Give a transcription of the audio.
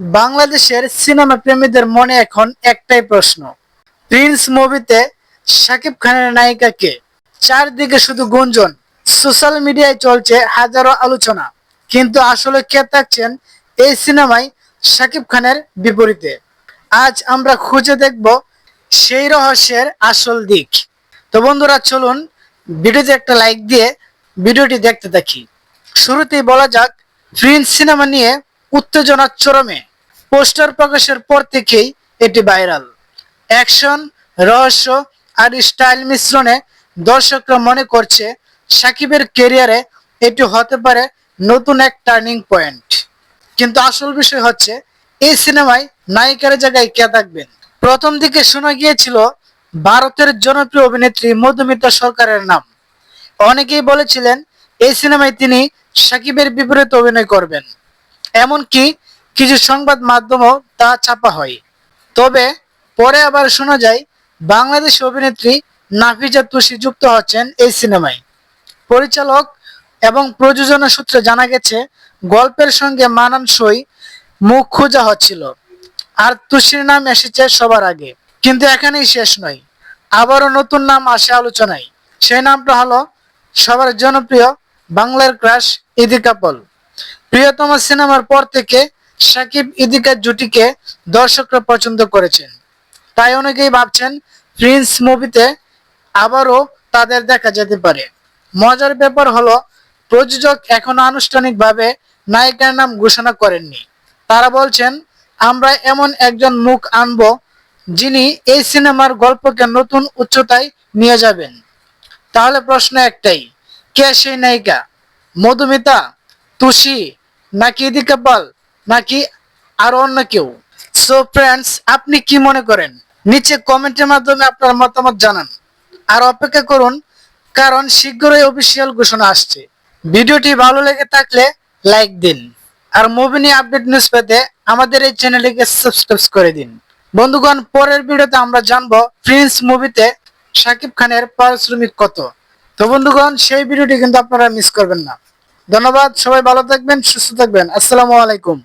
বাংলাদেশের সিনেমা প্রেমীদের মনে এখন একটাই প্রশ্ন। প্রিন্স মুভিতে শাকিব খানের নায়িকা কে? চারদিকে শুধু গুঞ্জন সোশ্যাল মিডিয়ায় চলছে হাজারো আলোচনা। কিন্তু আসলে কে থাকছেন এই সিনেমায় শাকিব খানের বিপরীতে? আজ আমরা খুঁজে দেখব সেই রহস্যের আসল দিক। তো বন্ধুরা, চলুন ভিডিওতে একটা লাইক দিয়ে ভিডিওটি দেখতে থাকি। শুরুতেই বলা যাক প্রিন্স সিনেমা নিয়ে উত্তেজনা চরমে। পোস্টার প্রকাশের পর থেকেই এটি ভাইরাল। অ্যাকশন, রহস্য আর স্টাইল মিশ্রণে দর্শকরা মনে করছে সাকিবের কেরিয়ারে এটি হতে পারে নতুন এক টার্নিং পয়েন্ট। কিন্তু আসল বিষয় হচ্ছে, এই সিনেমায় নায়িকার জায়গায় কে থাকবেন? প্রথম দিকে শোনা গিয়েছিল ভারতের জনপ্রিয় অভিনেত্রী মধুমিতা সরকারের নাম। অনেকেই বলেছিলেন, এই সিনেমায় তিনি সাকিবের বিপরীতে অভিনয় করবেন। এমনকি কিছু সংবাদ মাধ্যমও তা ছাপা হয়। তবে পরে আবার শোনা যায়, বাংলাদেশ অভিনেত্রী নাফিজা তুষি যুক্ত হচ্ছেন এই সিনেমায়। পরিচালক এবং প্রযোজনা সূত্রে জানা গেছে, গল্পের সঙ্গে মানানসই মুখ খোঁজা হচ্ছিল। আর তুষির নাম এসেছে সবার আগে। কিন্তু এখানেই শেষ নয়। আবারও নতুন নাম আসে আলোচনায়। সেই নামটা হলো সবার জনপ্রিয় বাংলার ক্রাশ ইদি কাপল। প্রিয়তম সিনেমার পর থেকে সাকিব ইদিকার জুটিকে দর্শকরা পছন্দ করেছেন। তাই অনেকেই ভাবছেন, প্রিন্স মুভিতে আবারও তাদের দেখা যেতে পারে। মজার ব্যাপার হলো, প্রযোজক এখনও আনুষ্ঠানিকভাবে নায়িকার নাম ঘোষণা করেননি। তারা বলছেন, আমরা এমন একজন মুখ আনব যিনি এই সিনেমার গল্পকে নতুন উচ্চতায় নিয়ে যাবেন। তাহলে প্রশ্ন একটাই, কে সেই নায়িকা? মধুমিতা, তুষি নাকি ইদিকা পাল? নাকি আর অন্য কেউ? সো ফ্রেন্ডস আপনি কি মনে করেন? নিচে কমেন্টের মাধ্যমে আপনার মতামত জানান। আর অপেক্ষা করুন, কারণ শীঘ্রই অফিসিয়াল ঘোষণা আসছে। ভিডিওটি ভালো লেগে থাকলে লাইক দিন। আর মুভি নিয়ে আপডেট নিউজ পেতে আমাদের এই চ্যানেলটিকে সাবস্ক্রাইব করে দিন। বন্ধুগণ, পরের ভিডিওতে আমরা জানব প্রিন্স মুভিতে শাকিব খানের পারিশ্রমিক কত। তো বন্ধুগণ, সেই ভিডিওটি কিন্তু আপনারা মিস করবেন না। ধন্যবাদ, সবাই ভালো থাকবেন, সুস্থ থাকবেন। আসসালামু আলাইকুম।